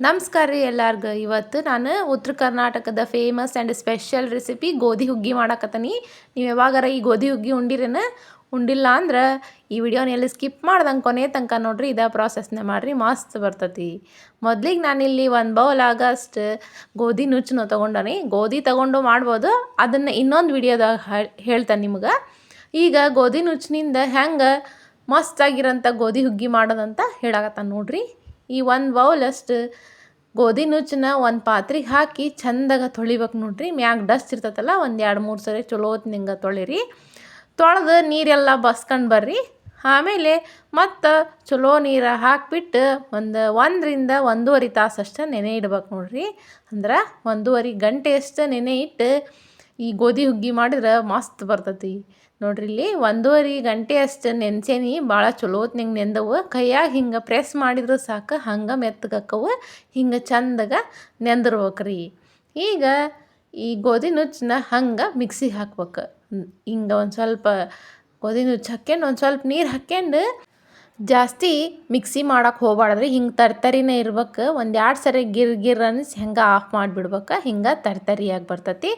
ನಮಸ್ಕಾರ ರೀ ಎಲ್ಲಾರ್ಗು. ಇವತ್ತು ನಾನು ಉತ್ತರ ಕರ್ನಾಟಕದ ಫೇಮಸ್ ಆ್ಯಂಡ್ ಸ್ಪೆಷಲ್ ರೆಸಿಪಿ ಗೋಧಿ ಹುಗ್ಗಿ ಮಾಡಕತ್ತೀನಿ. ನೀವು ಯಾವಾಗಾರ ಈ ಗೋಧಿ ಹುಗ್ಗಿ ಉಂಡಿರೇನ? ಉಂಡಿಲ್ಲ ಅಂದ್ರೆ ಈ ವಿಡಿಯೋನ ಎಲ್ಲಿ ಸ್ಕಿಪ್ ಮಾಡ್ದಂಗೆ ಕೊನೆ ತನಕ ನೋಡ್ರಿ, ಇದೇ ಪ್ರಾಸೆಸ್ನ ಮಾಡಿರಿ, ಮಸ್ತ್ ಬರ್ತೈತಿ. ಮೊದ್ಲಿಗೆ ನಾನಿಲ್ಲಿ ಒಂದು ಬೌಲ್ ಆಗಷ್ಟು ಗೋಧಿ ನುಚ್ಚನ್ನು ತೊಗೊಂಡನಿ. ಗೋಧಿ ತೊಗೊಂಡು ಮಾಡ್ಬೋದು. ಅದನ್ನು ಇನ್ನೊಂದು ವಿಡಿಯೋದಾಗ ಹೇಳ್ತಾನೆ ನಿಮ್ಗೆ. ಈಗ ಗೋಧಿ ನುಚ್ಚಿನಿಂದ ಹೆಂಗೆ ಮಸ್ತಾಗಿರೋಂಥ ಗೋಧಿ ಹುಗ್ಗಿ ಮಾಡೋದಂತ ಹೇಳಕತ್ತಾನ ನೋಡ್ರಿ. ಈ ಒಂದು ಬೌಲಷ್ಟು ಗೋಧಿ ನುಚ್ಚನ್ನ ಒಂದು ಪಾತ್ರೆಗೆ ಹಾಕಿ ಚಂದಾಗ ತೊಳಿಬೇಕು ನೋಡ್ರಿ. ಮ್ಯಾಗ ಡಸ್ಟ್ ಇರ್ತೈತಲ್ಲ, ಒಂದು ಎರಡು ಮೂರು ಸರಿ ಚಲೋ ಹೊತ್ನಿಂಗೆ ತೊಳಿರಿ. ತೊಳೆದು ನೀರೆಲ್ಲ ಬಸ್ಕೊಂಡು ಬರ್ರಿ. ಆಮೇಲೆ ಮತ್ತು ಚಲೋ ನೀರು ಹಾಕಿಬಿಟ್ಟು ಒಂದು ಒಂದರಿಂದ ಒಂದೂವರೆ ತಾಸು ನೆನೆ ಇಡ್ಬೇಕು ನೋಡ್ರಿ. ಅಂದ್ರೆ ಒಂದೂವರೆ ಗಂಟೆ ಅಷ್ಟು ನೆನೆ ಇಟ್ಟು ಈ ಗೋಧಿ ಹುಗ್ಗಿ ಮಾಡಿದ್ರೆ ಮಸ್ತ್ ಬರ್ತೈತಿ. ನೋಡ್ರಿ ಇಲ್ಲಿ ಒಂದೂವರೆ ಗಂಟೆ ಅಷ್ಟು ನೆನ್ಸೇನಿ ಭಾಳ ಚಲೋ ಹೊತ್ನಾಗ ನೆಂದವು. ಕೈಯಾಗ ಹಿಂಗೆ ಪ್ರೆಸ್ ಮಾಡಿದ್ರೆ ಸಾಕು, ಹಂಗೆ ಮೆತ್ತಗಕ್ಕವು ಹಿಂಗೆ ಚಂದಗ ನೆಂದಿರ್ಬೇಕ್ರಿ. ಈಗ ಈ ಗೋಧಿ ನುಚ್ಚನ್ನ ಹಂಗೆ ಮಿಕ್ಸಿಗೆ ಹಾಕ್ಬೇಕು. ಹಿಂಗೆ ಒಂದು ಸ್ವಲ್ಪ ಗೋಧಿ ನುಚ್ಚು ಹಾಕ್ಯಂಡು, ಒಂದು ಸ್ವಲ್ಪ ನೀರು ಹಾಕ್ಯಂಡು ಜಾಸ್ತಿ ಮಿಕ್ಸಿ ಮಾಡಕ್ಕೆ ಹೋಗ್ಬಾರ್ದ್ರಿ. ಹಿಂಗೆ ತರ್ತರಿನೇ ಇರ್ಬೇಕು. ಒಂದು ಎರಡು ಸರಿ ಗಿರ್ ಗಿರ್ ಅನಿಸಿ ಹೆಂಗೆ ಆಫ್ ಮಾಡಿಬಿಡ್ಬೇಕು. ಹಿಂಗೆ ತರ್ತರಿಯಾಗಿ ಬರ್ತೈತಿ.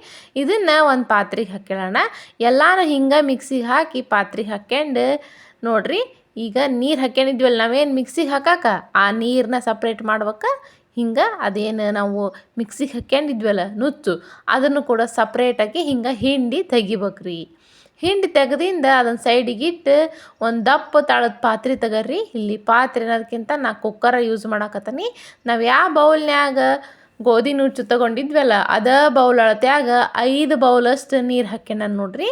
ಇದನ್ನು ಒಂದು ಪಾತ್ರೆಗೆ ಹಾಕ್ಕೊಳ್ಳೋಣ ಎಲ್ಲಾನು ಹಿಂಗೆ ಮಿಕ್ಸಿಗೆ ಹಾಕಿ ಪಾತ್ರೆಗೆ ಹಾಕ್ಯಂಡು ನೋಡ್ರಿ, ಈಗ ನೀರು ಹಾಕ್ಯಂಡಿದ್ವಲ್ಲ ನಾವೇನು ಮಿಕ್ಸಿಗೆ ಹಾಕಕ್ಕೆ ಆ ನೀರನ್ನ ಸಪ್ರೇಟ್ ಮಾಡ್ಬೇಕು. ಹಿಂಗೆ ಅದೇನು ನಾವು ಮಿಕ್ಸಿಗೆ ಹಾಕ್ಯಂಡಿದ್ವಲ್ಲ ನುಚ್ಚು, ಅದನ್ನು ಕೂಡ ಸಪ್ರೇಟಾಗಿ ಹಿಂಗೆ ಹಿಂಡಿ ತೆಗಿಬೇಕ್ರಿ. ಹಿಂಡಿ ತೆಗೆದಿಂದ ಅದನ್ನು ಸೈಡಿಗೆ ಇಟ್ಟು ಒಂದು ದಪ್ಪ ತಾಳದ ಪಾತ್ರೆ ತಗರ್ರಿ. ಇಲ್ಲಿ ಪಾತ್ರೆ ಅನ್ನೋದಕ್ಕಿಂತ ನಾ ಕುಕ್ಕರ ಯೂಸ್ ಮಾಡಾಕತ್ತೀನಿ. ನಾವು ಯಾವ ಬೌಲ್ನ್ಯಾಗ ಗೋಧಿ ನುಚ್ಚು ತಗೊಂಡಿದ್ವಲ್ಲ, ಅದ ಬೌಲ್ ಅಳತ್ಯಾಗ ಐದು ಬೌಲಷ್ಟು ನೀರು ಹಾಕ್ಯಂಡ ನೋಡ್ರಿ.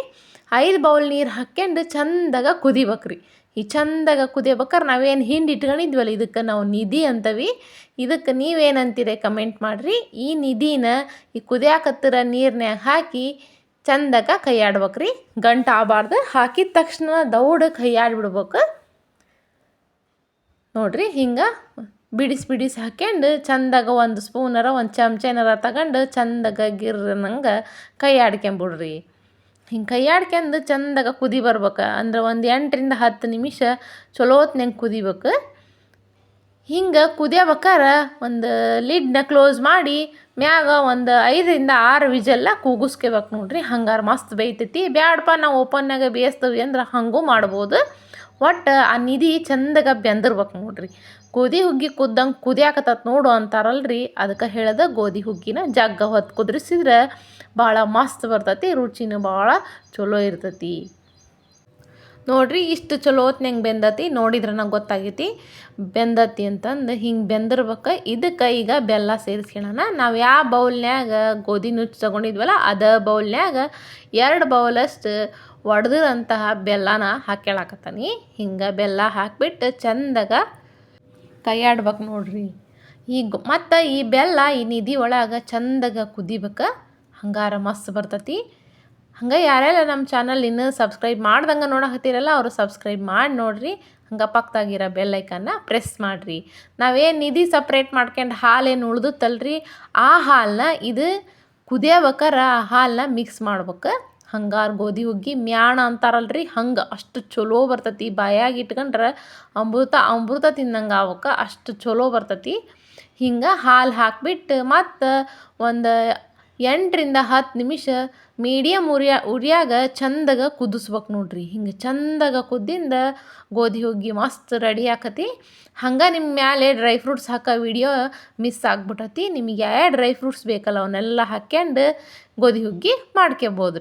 ಐದು ಬೌಲ್ ನೀರು ಹಾಕ್ಯಂಡು ಚಂದಾಗ ಕುದಿಬೇಕ್ರಿ. ಈ ಚಂದಾಗ ಕುದಿಯಬೇಕಾರೆ ನಾವೇನು ಹಿಂಡಿ ಇಟ್ಕೊಂಡಿದ್ವಲ್ಲ, ಇದಕ್ಕೆ ನಾವು ನಿಧಿ ಅಂತವಿ. ಇದಕ್ಕೆ ನೀವೇನಂತೀರಿ ಕಮೆಂಟ್ ಮಾಡಿರಿ. ಈ ನಿಧಿನ ಈ ಕುದಿಯಾಕತ್ತಿರ ನೀರ್ನ್ಯಾಗ ಹಾಕಿ ಚಂದಗ ಕೈ ರೀ. ಗಂಟು ಆಗಬಾರ್ದು. ಹಾಕಿದ ತಕ್ಷಣ ದೌಡ ಕೈ ಆಡ್ಬಿಡ್ಬೇಕು ನೋಡಿರಿ ಹಿಂಗೆ ಬಿಡಿಸಿ ಬಿಡಿಸಿ ಹಾಕ್ಯಂಡು ಚಂದಾಗ ಒಂದು ಸ್ಪೂನರ, ಒಂದು ಚಮಚನರ ತಗೊಂಡು ಚಂದಾಗ ಗಿರ್ನಂಗೆ ಕೈ ಆಡ್ಕೊಂಬಿಡ್ರಿ ಹಿಂಗೆ ಕೈ ಆಡ್ಕೊಂಡು ಚಂದಾಗ ಕುದಿ ಬರ್ಬೇಕು. ಅಂದ್ರೆ ಒಂದು ಎಂಟರಿಂದ ಹತ್ತು ನಿಮಿಷ ಚಲೋ ಹೊತ್ನಂಗೆ ಕುದಿಬೇಕು. ಹಿಂಗೆ ಕುದಿಯಬೇಕಾರ ಒಂದು ಲಿಡ್ನ ಕ್ಲೋಸ್ ಮಾಡಿ ಮ್ಯಾಗ ಒಂದು ಐದರಿಂದ ಆರು ವಿಜೆಲ್ಲ ಕೂಗಿಸ್ಕೋಬೇಕು ನೋಡ್ರಿ. ಹಂಗಾರೆ ಮಸ್ತ್ ಬೇಯ್ತೈತಿ. ಬ್ಯಾಡಪ್ಪ ನಾವು ಓಪನ್ನಾಗ ಬೇಯಿಸ್ತೀವಿ ಅಂದ್ರೆ ಹಾಗೂ ಮಾಡ್ಬೋದು. ಒಟ್ಟು ಆ ನಿಧಿ ಚಂದಾಗ ಬೆಂದಿರ್ಬೇಕು ನೋಡ್ರಿ. ಗೋಧಿ ಹುಗ್ಗಿ ಕುದ್ದಂಗೆ ಕುದಿಯಾಕತ್ತ ನೋಡು ಅಂತಾರಲ್ರಿ. ಅದಕ್ಕೆ ಹೇಳಿದ ಗೋಧಿ ಹುಗ್ಗಿನ ಜಗ್ಗ ಹೊತ್ತು ಕುದಿಸಿದ್ರೆ ಭಾಳ ಮಸ್ತ್ ಬರ್ತೈತಿ. ರುಚಿನೂ ಭಾಳ ಚಲೋ ಇರ್ತೈತಿ. ನೋಡಿರಿ, ಇಷ್ಟು ಚಲೋ ಹೊತ್ನಂಗೆ ಬೆಂದತಿ? ನೋಡಿದ್ರೆ ನಂಗೆ ಗೊತ್ತಾಗೈತಿ. ಬೆಂದತಿ ಅಂತಂದು ಹಿಂಗೆ ಬೆಂದಿರ್ಬೇಕು. ಇದಕ್ಕೆ ಈಗ ಬೆಲ್ಲ ಸೇರಿಸ್ಕೊಳ್ಳೋಣ ನಾವು ಯಾವ ಬೌಲ್ನ್ಯಾಗ ಗೋಧಿ ನುಚ್ಚು ತೊಗೊಂಡಿದ್ವಲ್ಲ, ಅದ ಬೌಲ್ನ್ಯಾಗ ಎರಡು ಬೌಲಷ್ಟು ಒಡೆದಿರೋಂತಹ ಬೆಲ್ಲನ ಹಾಕ್ಯಾಳಕತ್ತಾನಿ. ಹಿಂಗೆ ಬೆಲ್ಲ ಹಾಕಿಬಿಟ್ಟು ಚಂದಾಗ ಕೈಯಾಡ್ಬೇಕು ನೋಡ್ರಿ. ಈಗ ಮತ್ತು ಈ ಬೆಲ್ಲ ಈ ನಿಧಿ ಒಳಗೆ ಚಂದಾಗ ಕುದಿಬೇಕು. ಹಂಗಾರ ಮಸ್ತ್ ಬರ್ತೈತಿ. ಹಂಗೆ ಯಾರೆಲ್ಲ ನಮ್ಮ ಚಾನಲ್ ಇನ್ನೂ ಸಬ್ಸ್ಕ್ರೈಬ್ ಮಾಡ್ದಂಗೆ ನೋಡಕತ್ತೀರಲ್ಲ ಅವರು ಸಬ್ಸ್ಕ್ರೈಬ್ ಮಾಡಿ ನೋಡಿರಿ. ಹಂಗೆ ಪಕ್ಕದಾಗಿರೋ ಬೆಲ್ಲೈಕನ್ನ ಪ್ರೆಸ್ ಮಾಡಿರಿ. ನಾವೇನು ನಿಧಿ ಸಪ್ರೇಟ್ ಮಾಡ್ಕೊಂಡು ಹಾಲೇನು ಉಳ್ದುತ್ತಲ್ರಿ? ಆ ಹಾಲನ್ನ ಇದು ಕುದಿಯಬೇಕಾರ, ಆ ಹಾಲನ್ನ ಮಿಕ್ಸ್ ಮಾಡ್ಬೇಕು. ಹಂಗಾರು ಗೋಧಿ ಹುಗ್ಗಿ ಮ್ಯಾಣ ಅಂತಾರಲ್ರಿ? ಹಂಗೆ ಅಷ್ಟು ಚಲೋ ಬರ್ತೈತಿ. ಬಾಯಾಗಿ ಇಟ್ಕೊಂಡ್ರೆ ಅಮೃತ ಅಮೃತ ತಿಂದಂಗೆ ಆಗ್ಬೇಕು ಅಷ್ಟು ಚಲೋ ಬರ್ತತಿ. ಹಿಂಗೆ ಹಾಲು ಹಾಕಿಬಿಟ್ಟು ಮತ್ತು ಒಂದು ಎಂಟರಿಂದ ಹತ್ತು ನಿಮಿಷ ಮೀಡಿಯಮ್ ಉರಿಯ ಉರಿಯಾಗ ಚಂದಾಗ ಕುದಿಸ್ಬೇಕು ನೋಡ್ರಿ. ಹಿಂಗೆ ಚಂದಾಗ ಕುದ್ದಿಂದ ಗೋಧಿ ಹುಗ್ಗಿ ಮಸ್ತ್ ರೆಡಿ ಆಕತಿ. ಹಂಗೆ ನಿಮ್ಮ ಮ್ಯಾಲೆ ಡ್ರೈ ಫ್ರೂಟ್ಸ್ ಹಾಕೋ ವಿಡಿಯೋ ಮಿಸ್ ಆಗ್ಬಿಟ್ಟತಿ ನಿಮಗೆ ಯಾವ ಡ್ರೈ ಫ್ರೂಟ್ಸ್ ಬೇಕಲ್ಲ, ಅವನ್ನೆಲ್ಲ ಹಾಕ್ಯಂಡು ಗೋಧಿ ಹುಗ್ಗಿ ಮಾಡ್ಕೊಬೋದು